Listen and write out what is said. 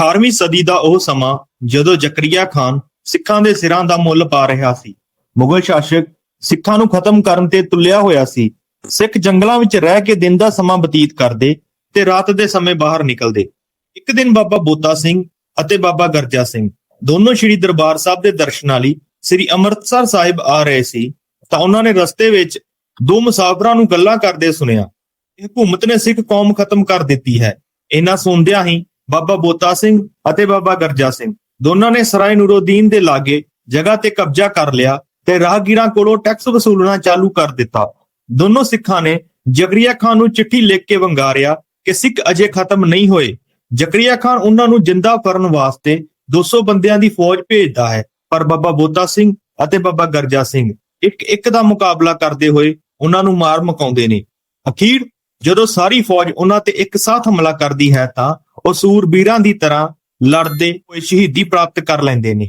18ਵੀਂ ਸਦੀ ਦਾ ਉਹ ਸਮਾਂ ਜਦੋਂ ਜ਼ਕਰੀਆ ਖਾਨ ਸਿੱਖਾਂ ਦੇ ਸਿਰਾਂ ਦਾ ਮੁੱਲ ਪਾ ਰਿਹਾ ਸੀ। ਮੁਗਲ ਸ਼ਾਸਕ ਸਿੱਖਾਂ ਨੂੰ ਖਤਮ ਕਰਨ ਤੇ ਤੁਲਿਆ ਹੋਇਆ ਸੀ। ਸਿੱਖ ਜੰਗਲਾਂ ਵਿੱਚ ਰਹਿ ਕੇ ਦਿਨ ਦਾ ਸਮਾਂ ਬਤੀਤ ਕਰਦੇ ਤੇ ਰਾਤ ਦੇ ਸਮੇਂ ਬਾਹਰ ਨਿਕਲਦੇ। ਇੱਕ ਦਿਨ ਬਾਬਾ ਬੋਤਾ ਸਿੰਘ ਅਤੇ ਬਾਬਾ ਗਰਜਾ ਸਿੰਘ ਦੋਨੋਂ ਸ੍ਰੀ ਦਰਬਾਰ ਸਾਹਿਬ ਦੇ ਦਰਸ਼ਨਾਂ ਲਈ ਸ੍ਰੀ ਅੰਮ੍ਰਿਤਸਰ ਸਾਹਿਬ ਆ ਰਹੇ ਸੀ ਤਾਂ ਉਹਨਾਂ ਨੇ ਰਸਤੇ ਵਿੱਚ ਦੋ ਮੁਸਾਫਰਾਂ ਨੂੰ ਗੱਲਾਂ ਕਰਦੇ ਸੁਣਿਆ। ਇਹ ਹਕੂਮਤ ਨੇ ਸਿੱਖ ਕੌਮ ਖਤਮ ਕਰ ਦਿੱਤੀ ਹੈ। ਇਹਨਾਂ ਸੁਣਦਿਆਂ ਹੀ ਬਾਬਾ ਬੋਤਾ ਸਿੰਘ ਅਤੇ ਬਾਬਾ ਗਰਜਾ ਸਿੰਘ। ਦੋਨਾਂ ਨੇ ਸਰਾਏ ਨੂਰਉਦੀਨ ਦੇ ਲਾਗੇ ਜਗ੍ਹਾ ਤੇ ਕਬਜ਼ਾ ਕਰ ਲਿਆ ਤੇ ਰਾਹਗੀਰਾਂ ਕੋਲੋਂ ਟੈਕਸ ਵਸੂਲਣਾ ਚਾਲੂ ਕਰ ਦਿੱਤਾ। ਦੋਨੋਂ ਸਿੱਖਾਂ ਨੇ ਜ਼ਕਰੀਆ ਖਾਨ ਨੂੰ ਚਿੱਠੀ ਲਿਖ ਕੇ ਵੰਗਾਰਿਆ ਕਿ ਸਿੱਖ ਅਜੇ ਖਤਮ ਨਹੀਂ ਹੋਏ। ਜ਼ਕਰੀਆ ਖਾਨ ਉਹਨਾਂ ਨੂੰ ਜਿੰਦਾ ਕਰਨ ਵਾਸਤੇ 200 ਬੰਦਿਆਂ ਦੀ ਫੌਜ ਭੇਜਦਾ ਹੈ, ਪਰ ਬਾਬਾ ਬੋਤਾ ਸਿੰਘ ਅਤੇ ਬਾਬਾ ਗਰਜਾ ਸਿੰਘ ਇੱਕ ਇੱਕ ਦਾ ਮੁਕਾਬਲਾ ਕਰਦੇ ਹੋਏ ਉਹਨਾਂ ਨੂੰ ਮਾਰ ਮਕਾਉਂਦੇ ਨੇ। ਅਖੀਰ ਜਦੋਂ ਸਾਰੀ ਫੌਜ ਉਹਨਾਂ ਤੇ ਇੱਕ ਸਾਥ ਹਮਲਾ ਕਰਦੀ ਹੈ ਤਾਂ ਉਹ ਸੂਰਬੀਰਾਂ ਦੀ ਤਰ੍ਹਾਂ ਲੜਦੇ ਹੋਏ ਸ਼ਹੀਦੀ ਪ੍ਰਾਪਤ ਕਰ ਲੈਂਦੇ ਨੇ।